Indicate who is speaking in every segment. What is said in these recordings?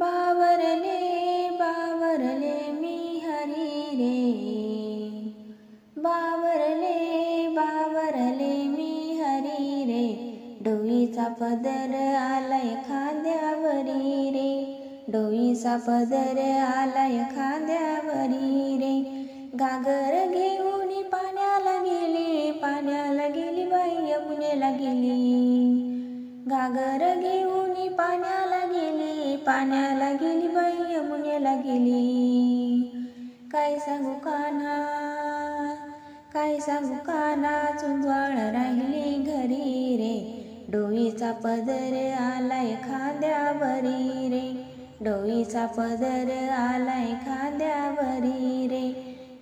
Speaker 1: बावरले बावरले मी हरी रे. बावरले बावरले मी हरी रे. डोईचा पदर आलाय खांद्यावरी रे. डोईचा पदर आलाय खांद्यावरी रे. गागर घेऊन पाण्याला गेली पाण्याला गेली बाई यमुनेला गेली. गागर घेऊन पाण्याला गेली बाई यमुनेला गेली काय सांगू काना? काय सांगू काना? चुंजवाळ राहिली घरी रे. डोईचा पदर आलाय खांद्यावरी रे. डोईचा पदर आलाय खांद्यावरी रे.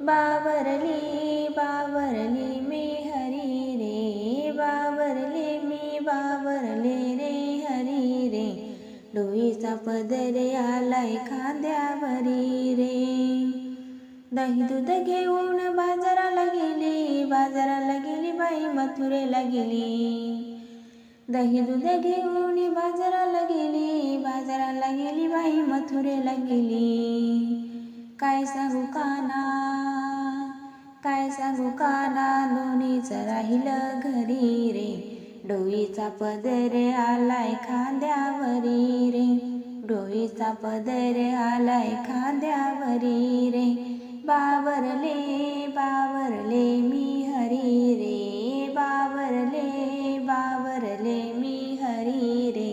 Speaker 1: बावरली बावरली मी हरी रे. बावरले मी बावरले रे. डोईचा पदर आलाय खांद्यावरी रे. दही दूध घेऊन बाजाराला गेली बाजाराला गेली बाई मथुरेला गेली. दही दूध घेऊन बाजाराला गेली बाजाराला गेली बाई मथुरेला गेली. काय सांगू काना काय सांगू काना दोन्हीच राहिलं घरी रे. डोईचा पदर आलाय खांद्यावरी रे. डोईचा पदर आलाय खांद्यावरी रे. बावरले बावरले मी हरी रे. बावरले बावरले मी हरी रे.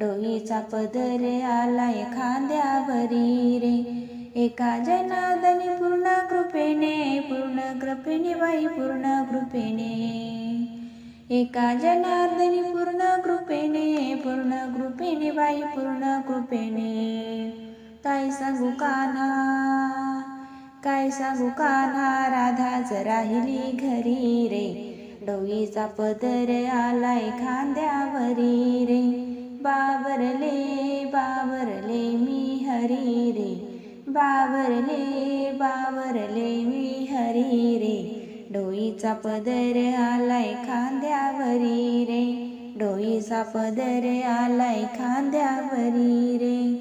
Speaker 1: डोईचा पदर आलाय खांद्यावरी रे. एका जनादनी पूर्ण कृपेने पूर्ण कृपेने बाई पूर्ण कृपेने. एका जनार्दनी पूर्ण कृपेने पूर्ण कृपेने बाई पूर्ण कृपेने. काय सांगू काना काय सांगू कान्हा? राधाच राहिली घरी रे. डोईचा पदर आलाय खांद्यावरी रे. बावरले बावरले मी हरी रे. बावरले बावरले मी हरी रे. डोईचा पदर आलाय खांद्यावरी रे. डोईचा पदर आलाय खांद्यावरी रे.